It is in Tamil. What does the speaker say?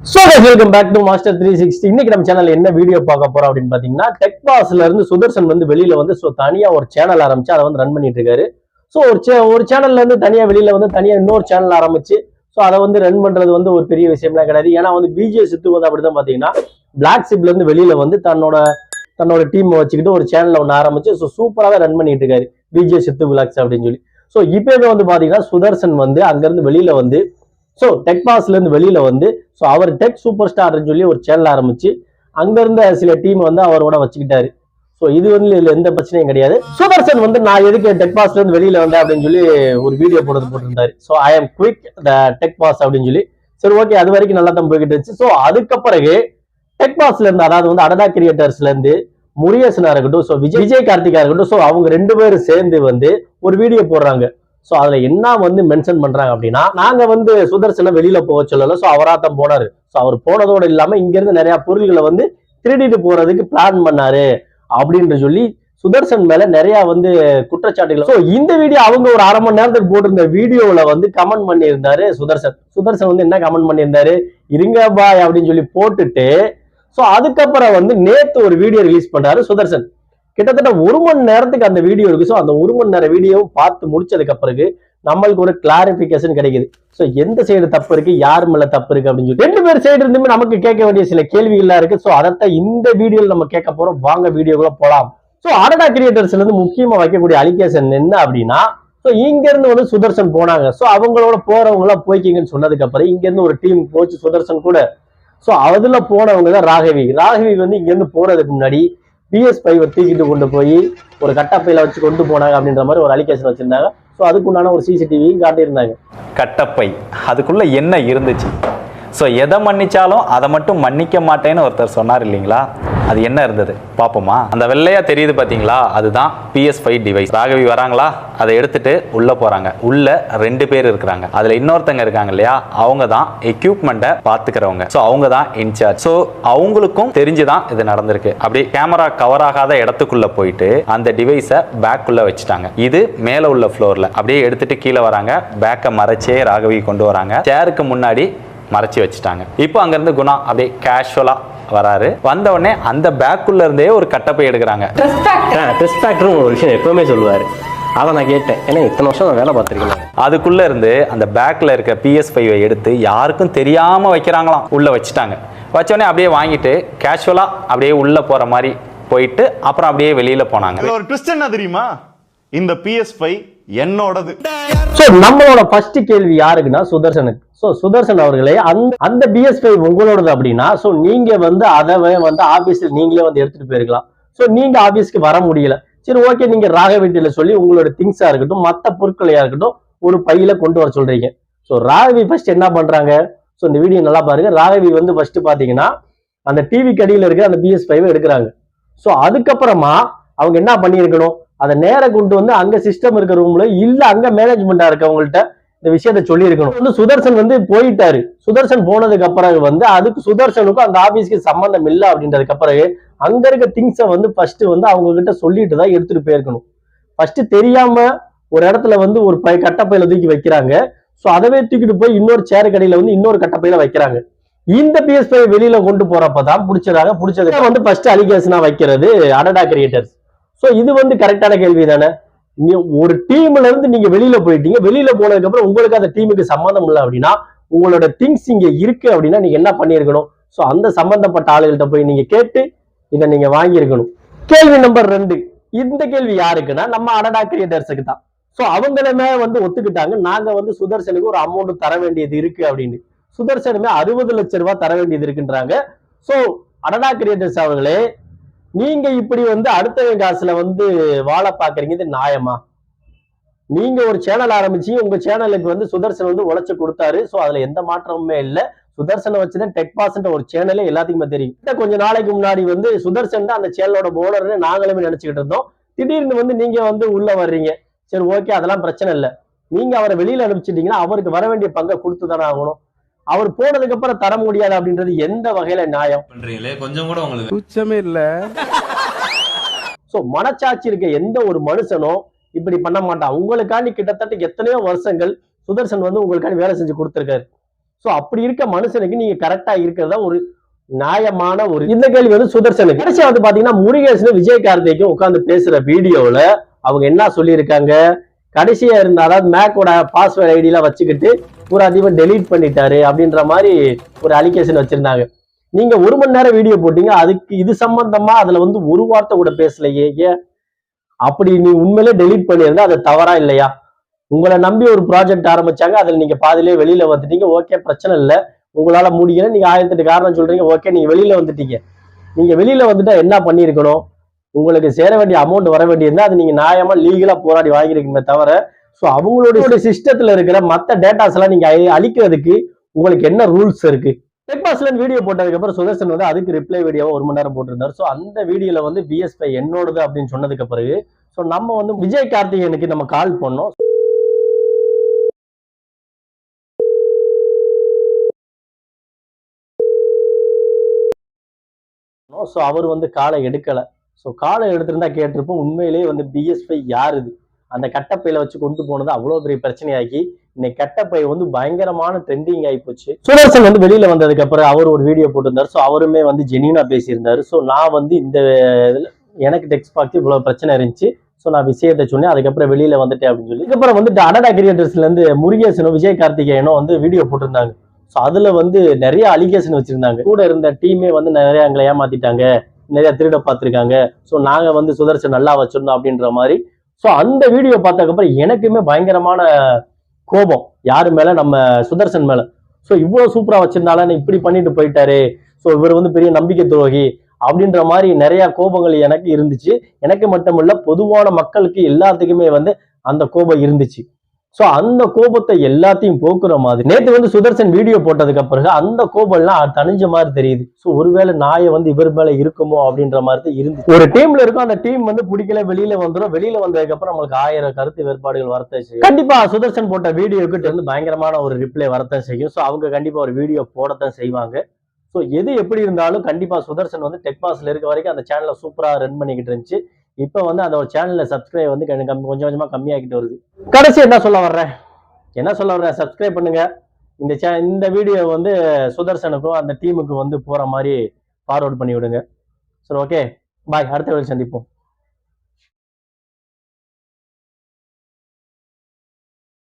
So welcome back to master three sixty இன்னைக்கு நம்ம சேனல் என்ன வீடியோ பார்க்க போறோம் அப்படின்னு பாத்தீங்கன்னா டெக் பாஸ்ல இருந்து சுதர்சன் வந்து வெளியில வந்து ஸோ தனியா ஒரு சேனல் ஆரம்பிச்சு அதை வந்து ரன் பண்ணிட்டு இருக்காரு ஸோ ஒரு சே ஒரு சேனல்ல இருந்து தனியா வெளியில வந்து தனியா இன்னொரு சேனல் ஆரம்பிச்சு ஸோ அதை வந்து ரன் பண்றது வந்து ஒரு பெரிய விஷயம்லாம் கிடையாது. ஏன்னா வந்து பிஜே சித்து வந்து அப்படிதான் பாத்தீங்கன்னா பிளாக் சிப்ல இருந்து வெளியில வந்து தன்னோட தன்னோட டீம் வச்சுக்கிட்டு ஒரு சேனல் ஒன்று ஆரம்பிச்சு ஸோ சூப்பராகவே ரன் பண்ணிட்டு இருக்காரு பிஜே சித்து பிளாக்ஸ் அப்படின்னு சொல்லி. ஸோ இப்போவே வந்து பாத்தீங்கன்னா சுதர்சன் வந்து அங்கிருந்து வெளியில வந்து ஸோ டெக் பாஸ்லேருந்து வெளியில் வந்து ஸோ அவர் டெக் சூப்பர் ஸ்டார்னு சொல்லி ஒரு சேனல் ஆரம்பிச்சு அங்கேருந்த சில டீம் வந்து அவரோட வச்சுக்கிட்டாரு. ஸோ இது வந்து இதில் எந்த பிரச்சனையும் கிடையாது. சுதர்சன் வந்து நான் எதுக்கு டெக் பாஸ்லேருந்து வெளியில் வந்தேன் அப்படின்னு சொல்லி ஒரு வீடியோ போடுறது போட்டிருந்தாரு. ஸோ ஐ ஆம் குவிக் த டெக் பாஸ் அப்படின்னு சொல்லி. சரி ஓகே அது வரைக்கும் நல்லா தான் போய்கிட்டு இருந்துச்சு. ஸோ அதுக்கு பிறகு டெக் பாஸ்ல இருந்து அதாவது வந்து அடடா கிரியேட்டர்ஸ்ல இருந்து முருகேசனா இருக்கட்டும் ஸோ விஜய் விஜய் கார்த்திகா இருக்கட்டும் ஸோ அவங்க ரெண்டு பேரும் சேர்ந்து வந்து ஒரு வீடியோ போடுறாங்க. ஸோ அதில் என்ன வந்து மென்ஷன் பண்ணுறாங்க அப்படின்னா நாங்கள் வந்து சுதர்சனை வெளியில் போக சொல்லலை. ஸோ அவராக தான் போனாரு. ஸோ அவர் போனதோடு இல்லாமல் இங்கேருந்து நிறையா பொருள்களை வந்து திருடிட்டு போகிறதுக்கு பிளான் பண்ணார் அப்படின்ற சொல்லி சுதர்சன் மேல நிறைய வந்து குற்றச்சாட்டுகள். ஸோ இந்த வீடியோ அவங்க ஒரு அரை மணி நேரத்துக்கு போட்டிருந்த வீடியோவில் வந்து கமெண்ட் பண்ணியிருந்தாரு சுதர்சன். சுதர்சன் வந்து என்ன கமெண்ட் பண்ணியிருந்தாரு? இருங்க பாய் அப்படின்னு சொல்லி போட்டுட்டு ஸோ அதுக்கப்புறம் வந்து நேத்து ஒரு வீடியோ ரிலீஸ் பண்ணாரு சுதர்சன். கிட்டத்தட்ட ஒரு மணி நேரத்துக்கு அந்த வீடியோ இருக்கு. ஸோ அந்த ஒரு மணி நேரம் வீடியோவும் பார்த்து முடிச்சதுக்கு பிறகு நம்மளுக்கு ஒரு கிளாரிபிகேஷன் கிடைக்குது. ஸோ எந்த சைடு தப்பு இருக்கு? யார் மேல தப்பு இருக்கு அப்படின்னு சொல்லி. ரெண்டு பேர் சைடு இருந்துமே நமக்கு கேட்க வேண்டிய சில கேள்விகள்லாம் இருக்கு. ஸோ அதைத்தான் இந்த வீடியோவில் நம்ம கேட்க போறோம். வாங்க வீடியோக்குள்ள போலாம். ஸோ அடடா கிரியேட்டர்ஸ்ல இருந்து முக்கியமா வைக்கக்கூடிய அலிகேஷன் என்ன அப்படின்னா ஸோ இங்கேருந்து வந்து சுதர்சன் போனாங்க. ஸோ அவங்களோட போறவங்களாம் போய்க்கிங்கன்னு சொன்னதுக்கு அப்புறம் இங்கிருந்து ஒரு டீம் போச்சு சுதர்சன் கூட. ஸோ அதுல போனவங்க தான் ராகவி. ராகவி வந்து இங்கேருந்து போறதுக்கு முன்னாடி பிஎஸ் ஃபைவ் தூக்கிட்டு கொண்டு போய் ஒரு கட்டப்பையில வச்சு கொண்டு போனாங்க அப்படின்ற மாதிரி ஒரு அலிகேஷன் வச்சிருந்தாங்க. ஸோ அதுக்குண்டான ஒரு சிசிடிவியும் காட்டியிருந்தாங்க. கட்டப்பை. அதுக்குள்ள என்ன இருந்துச்சு? ஸோ எதை மன்னிச்சாலும் அதை மட்டும் மன்னிக்க மாட்டேன்னு ஒருத்தர் சொன்னார் இல்லைங்களா? அது என்ன இருந்தது? பார்ப்போமா. அந்த வெள்ளையா தெரியுது பார்த்தீங்களா அதுதான் பிஎஸ் ஃபைவ் டிவைஸ் ராகவி வராங்களா? அதை எடுத்துட்டு உள்ள போறாங்க. உள்ள ரெண்டு பேர் இருக்கிறாங்க. அதுல இன்னொருத்தங்க இருக்காங்க இல்லையா? அவங்க தான் எக்யூப்மெண்ட்டை பார்த்துக்கிறவங்க ஸோ அவங்க தான் இன்சார்ஜ் ஸோ அவங்களுக்கும் தெரிஞ்சுதான் இது நடந்திருக்கு. அப்படி கேமரா கவர் ஆகாத இடத்துக்குள்ள போயிட்டு அந்த டிவைஸை பேக்குள்ள வச்சுட்டாங்க. இது மேல உள்ள ஃப்ளோர்ல அப்படியே எடுத்துட்டு கீழே வராங்க. பேக்கை மறைச்சே ராகவி கொண்டு வராங்க. சேருக்கு முன்னாடி மறைச்சி வச்சுட்டாங்க. இப்போ அங்கேருந்து குணா அப்படியே கேஷுவலாக வராரு. வந்த உடனே அந்த பேக்குள்ள இருந்தே ஒரு கட்டப்பை எடுக்கிறாங்க. டெஸ்ட் ஃபேக்டரும் ஒரு விஷயம் எப்பவுமே சொல்லுவாரு. அதை நான் கேட்டேன். ஏன்னா இத்தனை வருஷம் நான் வேலை பார்த்துருக்கேன். அதுக்குள்ள இருந்து அந்த பேக்ல இருக்க பிஎஸ் ஃபைவை எடுத்து யாருக்கும் தெரியாம வைக்கிறாங்களாம். உள்ள வச்சுட்டாங்க. வச்ச உடனே அப்படியே வாங்கிட்டு கேஷுவலா அப்படியே உள்ள போற மாதிரி போயிட்டு அப்புறம் அப்படியே வெளியில போனாங்க. ஒரு ட்விஸ்ட் என்ன தெரியுமா? இந்த PS5 என்னோடது. ஸோ நம்மளோட ஃபர்ஸ்ட் கேள்வி யாருக்குன்னா சுதர்சனுக்கு. ஸோ சுதர்சன் அவர்களே அந்த அந்த பிஎஸ் ஃபைவ் உங்களோடது அப்படின்னா ஸோ நீங்க வந்து அதை வந்து ஆபீஸ்ல நீங்களே வந்து எடுத்துட்டு போயிருக்கலாம். ஸோ நீங்க ஆபீஸ்க்கு வர முடியல. சரி ஓகே நீங்க ராகவீட்டில சொல்லி உங்களோட திங்ஸா இருக்கட்டும் மற்ற பொருட்களையா இருக்கட்டும் ஒரு பையில கொண்டு வர சொல்றீங்க. ஸோ ராகவி ஃபர்ஸ்ட் என்ன பண்றாங்க? ஸோ இந்த வீடியோ நல்லா பாருங்க. ராகவி வந்து ஃபர்ஸ்ட் பாத்தீங்கன்னா அந்த டிவி கடியில இருக்கிற அந்த பிஎஸ் ஃபைவ் எடுக்கிறாங்க. ஸோ அதுக்கப்புறமா அவங்க என்ன பண்ணியிருக்கணும்? அதை நேர கொண்டு வந்து அங்க சிஸ்டம் இருக்க ரூம்ல இல்ல அங்க மேனேஜ்மெண்டா இருக்கவங்கள்ட்ட இந்த விஷயத்த சொல்லியிருக்கணும். வந்து சுதர்சன் வந்து போயிட்டாரு. சுதர்சன் போனதுக்கு அப்புறம் வந்து அதுக்கு சுதர்சனுக்கும் அந்த ஆபீஸ்க்கு சம்பந்தம் இல்லை அப்படின்றதுக்கு அப்புறம் அங்க இருக்க திங்ஸை வந்து ஃபர்ஸ்ட் வந்து அவங்க கிட்ட சொல்லிட்டு தான் எடுத்துட்டு போயிருக்கணும். ஃபர்ஸ்ட் தெரியாம ஒரு இடத்துல வந்து ஒரு பை கட்டப்பையில தூக்கி வைக்கிறாங்க. ஸோ அதவே தூக்கிட்டு போய் இன்னொரு சேர் கடையில வந்து இன்னொரு கட்டப்பையில வைக்கிறாங்க. இந்த பிஎஸ்பை வெளியில கொண்டு போறப்ப தான் பிடிச்சதாங்க வந்து ஃபர்ஸ்ட் அலிகேஷனா வைக்கிறது அடடா கிரியேட்டர்ஸ் ஸோ இது வந்து கரெக்டான கேள்வி தானே? நீ ஒரு டீம்ல இருந்து நீங்க வெளியில போயிட்டீங்க. வெளியில போனதுக்கு அப்புறம் உங்களுக்கு அந்த டீமுக்கு சம்மந்தம் இல்லை அப்படின்னா உங்களோட திங்ஸ் இங்க இருக்கு அப்படின்னா நீங்க என்ன பண்ணியிருக்கணும்? ஸோ அந்த சம்பந்தப்பட்ட ஆளுகள்கிட்ட போய் நீங்க கேட்டு இதை நீங்க வாங்கியிருக்கணும். கேள்வி நம்பர் ரெண்டு. இந்த கேள்வி யாருக்குன்னா நம்ம அடடா கிரியேட்டர்ஸுக்கு தான். ஸோ அவங்களுமே வந்து ஒத்துக்கிட்டாங்க. நாங்க வந்து சுதர்சனுக்கு ஒரு அமௌண்ட் தர வேண்டியது இருக்கு அப்படின்னு. சுதர்சனுமே அறுபது லட்ச ரூபாய் தர வேண்டியது இருக்குன்றாங்க. ஸோ அடடா கிரியேட்டர்ஸ் அவர்களே நீங்க இப்படி வந்து அடுத்தவங்க காசுல வந்து வாழ பாக்குறீங்க இது நியாயமா? நீங்க ஒரு சேனல் ஆரம்பிச்சு உங்க சேனலுக்கு வந்து சுதர்சன் வந்து உழைச்சு கொடுத்தாரு. ஸோ அதுல எந்த மாற்றமுமே இல்லை. சுதர்சனை வச்சுதான் டெக் பாஸ்ன்ற ஒரு சேனலே எல்லாத்துக்குமே தெரியும். கொஞ்ச நாளைக்கு முன்னாடி வந்து சுதர்சன் தான் அந்த சேனலோட ஓனர்னு நாங்களுமே நினைச்சுக்கிட்டு இருந்தோம். திடீர்னு வந்து நீங்க வந்து உள்ள வர்றீங்க. சரி ஓகே அதெல்லாம் பிரச்சனை இல்லை. நீங்க அவரை வெளியில அனுப்பிச்சிட்டீங்கன்னா அவருக்கு வர வேண்டிய பங்கை கொடுத்து தானே ஆகணும். அவர் போனதுக்கு அப்புறம் தர முடியாது அப்படின்றது எந்த வகையில நியாயம்? பண்றீங்களே? கொஞ்சம் கூட உங்களுக்கு. துச்சமே இல்ல. சோ மனச்சாட்சி இருக்க எந்த ஒரு மனுஷனும் இப்படி பண்ண மாட்டான் உங்களுக்காண்டி கிட்டத்தட்ட எத்தனையோ வருஷங்கள் சுதர்சன் வந்து உங்களுக்காண்டி வேலை செஞ்சு கொடுத்துருக்காரு. ஸோ அப்படி இருக்க மனுஷனுக்கு நீங்க கரெக்டா இருக்கிறதா ஒரு நியாயமான ஒரு இந்த கேள்வி வந்து சுதர்சனுக்கு. கடைசியா வந்து பாத்தீங்கன்னா முருகேசன் விஜய் கார்த்திக்கும் உட்கார்ந்து பேசுற வீடியோல அவங்க என்ன சொல்லியிருக்காங்க? கடைசியா இருந்த அதாவது மேக்கோட பாஸ்வேர்ட் ஐடியெல்லாம் வச்சுக்கிட்டு ஒரு அதிகமாக டெலீட் பண்ணிட்டாரு அப்படின்ற மாதிரி ஒரு அலிகேஷன் வச்சிருந்தாங்க. நீங்க ஒரு மணி நேரம் வீடியோ போட்டீங்க அதுக்கு இது சம்பந்தமா அதுல வந்து ஒரு வார்த்தை கூட பேசலையே ஏன்? அப்படி நீ உண்மையிலே டெலீட் பண்ணியிருந்தா அது தவறா இல்லையா? உங்களை நம்பி ஒரு ப்ராஜெக்ட் ஆரம்பிச்சாங்க அதில் நீங்க பாதிலே வெளியில வந்துட்டீங்க ஓகே பிரச்சனை இல்லை. உங்களால முடியல நீங்க ஆயிரத்தெட்டு காரணம் சொல்றீங்க ஓகே நீங்க வெளியில வந்துட்டீங்க. நீங்க வெளியில வந்துட்டா என்ன பண்ணியிருக்கணும்? உங்களுக்கு சேர வேண்டிய அமௌண்ட் வர வேண்டியிருந்தா அது நீங்க நியாயமா லீகலா போராடி வாங்கியிருக்கீங்க தவிர ஸோ அவங்களுடைய சிஸ்டத்துல இருக்கிற மத்த டேட்டாஸ் எல்லாம் நீங்க அழி- அழிக்கிறதுக்கு உங்களுக்கு என்ன ரூல்ஸ் இருக்கு? டெக்பாஸ்ல வீடியோ போட்டதுக்கு அப்புறம் சுதர்சன் வந்து அதுக்கு ரிப்ளை வீடியோவை ஒரு மணி நேரம் போட்டிருந்தாரு. ஸோ அந்த வீடியோல வந்து பிஎஸ்பை என்னோடது அப்படின்னு சொன்னதுக்கு பிறகு ஸோ நம்ம வந்து விஜய் கார்த்திகேயனுக்கு நம்ம கால் பண்ணோம். ஸோ அவர் வந்து காலை எடுக்கல. ஸோ காலை எடுத்திருந்தா கேட்டிருப்போம். உண்மையிலேயே வந்து பிஎஸ்பை யார் இது? அந்த கட்டப்பையில வச்சு கொண்டு போனது அவ்வளோ பெரிய பிரச்சனையாக்கி இன்னைக்கு கட்டப்பை வந்து பயங்கரமான ட்ரெண்டிங் ஆகி போச்சு. சுதர்சன் வந்து வெளியில வந்ததுக்கு அப்புறம் அவர் ஒரு வீடியோ போட்டிருந்தாரு. ஸோ அவருமே வந்து ஜெனியூனா பேசியிருந்தாரு. ஸோ நான் வந்து இந்த இதுல எனக்கு டெக்ஸ்ட் பார்த்து இவ்வளவு பிரச்சனை இருந்துச்சு. ஸோ நான் விஷயத்தை சொன்னேன். அதுக்கப்புறம் வெளியில வந்துட்டேன் அப்படின்னு சொல்லி. அதுக்கப்புறம் வந்துட்டு அடடா கிரியேட்டர்ஸ்ல இருந்து முருகேசனும் விஜய் கார்த்திகேயனும் வந்து வீடியோ போட்டிருந்தாங்க. ஸோ அதுல வந்து நிறைய அலிகேஷன் வச்சிருந்தாங்க. கூட இருந்த டீமே வந்து நிறைய எங்களை ஏமாத்திட்டாங்க. நிறைய திருட பார்த்துருக்காங்க. ஸோ நாங்க வந்து சுதர்சன் நல்லா வச்சிருந்தோம் அப்படின்ற மாதிரி ஸோ அந்த வீடியோ பார்த்ததுக்கப்புறம் எனக்குமே பயங்கரமான கோபம். யாரு மேல? நம்ம சுதர்சன் மேல. ஸோ இவ்வளோ சூப்பராக வச்சிருந்தாலும் இப்படி பண்ணிட்டு போயிட்டாரு. ஸோ இவர் வந்து பெரிய நம்பிக்கை துரோகி அப்படின்ற மாதிரி நிறைய கோபங்கள் எனக்கு இருந்துச்சு. எனக்கு மட்டுமல்ல பொதுவான மக்களுக்கு எல்லாத்துக்குமே வந்து அந்த கோபம் இருந்துச்சு. ஸோ அந்த கோபத்தை எல்லாத்தையும் போக்குற மாதிரி. நேற்று வந்து சுதர்சன் வீடியோ போட்டதுக்கு பிறகு அந்த கோபம்லாம் தனிஞ்ச மாதிரி தெரியுது. ஸோ ஒருவேளை நாயை வந்து இவர் மேல இருக்குமோ அப்படின்ற மாதிரி தான் இருந்து ஒரு டீம்ல இருக்கும் அந்த டீம் வந்து பிடிக்கல வெளியில வந்துடும் வெளியில வந்ததுக்கு அப்புறம் நம்மளுக்கு ஆயிரம் கருத்து வேறுபாடுகள் வரத்தான் செய்யும். கண்டிப்பா சுதர்சன் போட்ட வீடியோக்கு வந்து பயங்கரமான ஒரு ரிப்ளை வரத்தான் செய்யும். ஸோ அவங்க கண்டிப்பா ஒரு வீடியோ போடத்தான் செய்வாங்க. ஸோ எது எப்படி இருந்தாலும் கண்டிப்பா சுதர்சன் வந்து டெக் பாஸ்ல இருக்க வரைக்கும் அந்த சேனலை சூப்பரா ரன் பண்ணிக்கிட்டு இருந்துச்சு. இப்போ வந்து அந்த சேனல்ல சப்ஸ்கிரைப் வந்து கொஞ்சம் கம்மி- கொஞ்சம் கொஞ்சமா கம்மியாகிட்டு வருது. கடைசி என்ன சொல்ல வர்றேன்? என்ன சொல்ல வர்றேன்? சப்ஸ்கிரைப் பண்ணுங்க. இந்த சே இந்த வீடியோ வந்து சுதர்சனுக்கும் அந்த டீமுக்கும் வந்து போற மாதிரி ஃபார்வர்ட் பண்ணி விடுங்க சரி ஓகே பாய் அடுத்த வேலை சந்திப்போம்.